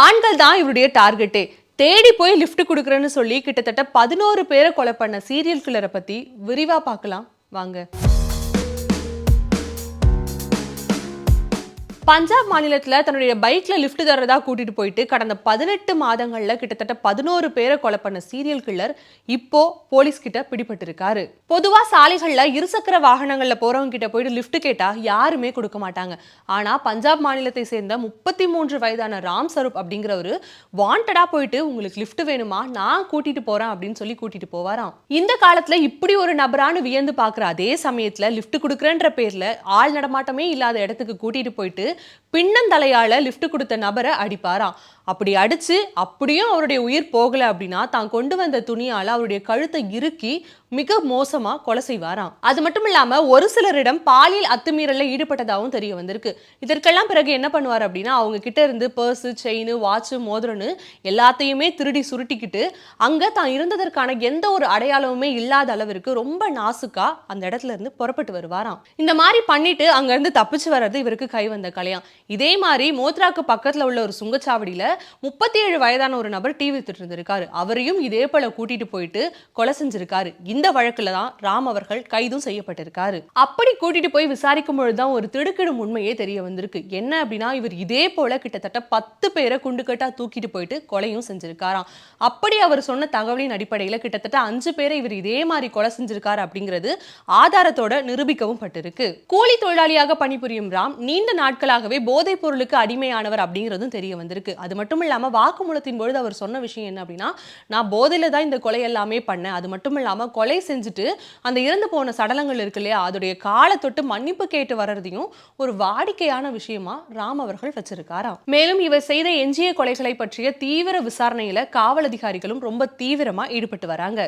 ஆண்கள் தான் இவருடைய டார்கெட்டே. தேடி போய் லிஃப்ட் கொடுக்குறேன்னு சொல்லி கிட்டத்தட்ட பதினோரு பேரை கொலை பண்ண சீரியல் கில்லரை பத்தி விரிவா பார்க்கலாம். வாங்க. பஞ்சாப் மாநிலத்தில் தன்னுடைய பைக்கில் லிஃப்ட் தரதா கூட்டிட்டு போயிட்டு கடந்த பதினெட்டு மாதங்களில் கிட்டத்தட்ட பதினோரு பேரை கொலை பண்ண சீரியல் கில்லர் இப்போ போலீஸ் கிட்ட பிடிபட்டிருக்காரு. பொதுவாக சாலைகளில் இருசக்கர வாகனங்களில் போறவங்க கிட்ட போயிட்டு லிஃப்ட் கேட்டால் யாருமே கொடுக்க மாட்டாங்க. ஆனால் பஞ்சாப் மாநிலத்தை சேர்ந்த முப்பத்தி மூன்று வயதான ராம் சரூப் அப்படிங்கிறவரு வாண்டடாக போயிட்டு உங்களுக்கு லிஃப்ட் வேணுமா? நான் கூட்டிட்டு போறேன் அப்படின்னு சொல்லி கூட்டிட்டு போவாராம். இந்த காலத்தில் இப்படி ஒரு நபரானு வியந்து பார்க்குற அதே சமயத்தில் லிஃப்ட் கொடுக்குறேன்ற பேரில் ஆள் நடமாட்டமே இல்லாத இடத்துக்கு கூட்டிட்டு போயிட்டு பின்னந்தலையால லிஃப்ட் கொடுத்த நபரை அடிப்பாராம் அப்படி அடிச்சு அப்படியும் அவருடைய உயிர் போகல அப்படின்னா தான் கொண்டு வந்த துணியால் அவருடைய கழுத்தை இறுக்கி மிக மோசமா கொலை செய்வாராம். அது மட்டும் இல்லாம ஒரு சிலரிடம் பாலியல் அத்துமீறலில் ஈடுபட்டதாகவும் தெரிய வந்திருக்கு. இதற்கெல்லாம் பிறகு என்ன பண்ணுவார் அப்படின்னா அவங்க கிட்ட இருந்து பர்ஸ் செயின் வாட்சு மோதிரன்னு எல்லாத்தையுமே திருடி சுருட்டிக்கிட்டு அங்க தான் இருந்ததற்கான எந்த ஒரு அடையாளமுமே இல்லாத அளவிற்கு ரொம்ப நாசுக்கா அந்த இடத்துல இருந்து புறப்பட்டு வருவாராம். இந்த மாதிரி பண்ணிட்டு அங்கேருந்து தப்பிச்சு வர்றது இவருக்கு கை வந்த கலையாம் இதே மாதிரி மோத்ராக்கு பக்கத்தில் உள்ள ஒரு சுங்கச்சாவடியில் முப்பத்தி ஏழு வயதான ஒரு நபர் டீ வித்துட்டு இருந்திருக்காரு. அவரையும் இதே போல கூட்டிட்டு போயிட்டு கொலை செஞ்சிருக்காரு. இந்த வழக்கில் தான் ராம் அவர்கள் கைதும் செய்யப்பட்டிருக்காரு. அப்படி கூட்டிட்டு போய் விசாரிக்கும் பொழுதுதான் ஒரு திடுக்கிடும் உண்மையே தெரிய வந்திருக்கு. என்ன அப்படின்னா இவர் இதே போல கிட்டத்தட்ட பத்து பேரை குண்டுக்கட்டா தூக்கிட்டு போயிட்டு கொலையும் செஞ்சிருக்காராம். அப்படி அவர் சொன்ன தகவலின் அடிப்படையில் கிட்டத்தட்ட அஞ்சு பேரை இவர் இதே மாதிரி கொலை செஞ்சிருக்காரு அப்படிங்கிறது ஆதாரத்தோட நிரூபிக்கவும் பட்டிருக்கு. கூலி தொழிலாளியாக பணிபுரியும் ராம் நீண்ட நாட்களாகவே போதைப் பொருளுக்கு அடிமையானவர் அப்படிங்கிறதும் தெரிய வந்திருக்கு. அது மட்டும் இல்லாமல் வாக்குமூலத்தின் பொழுது அவர் சொன்ன விஷயம் என்ன அப்படின்னா நான் போதையில் தான் இந்த கொலை எல்லாமே பண்ணேன். அது மட்டும் இல்லாமல் கொலை செஞ்சுட்டு அந்த இறந்து போன சடலங்கள் இருக்கு இல்லையா அதோடைய காலை தொட்டு மன்னிப்பு கேட்டு வர்றதையும் ஒரு வாடிக்கையான விஷயமா ராம் அவர்கள் வச்சிருக்காராம். மேலும் இவர் செய்த எஞ்சிய கொலைகளை பற்றிய தீவிர விசாரணையில காவல் அதிகாரிகளும் ரொம்ப தீவிரமா ஈடுபட்டு வராங்க.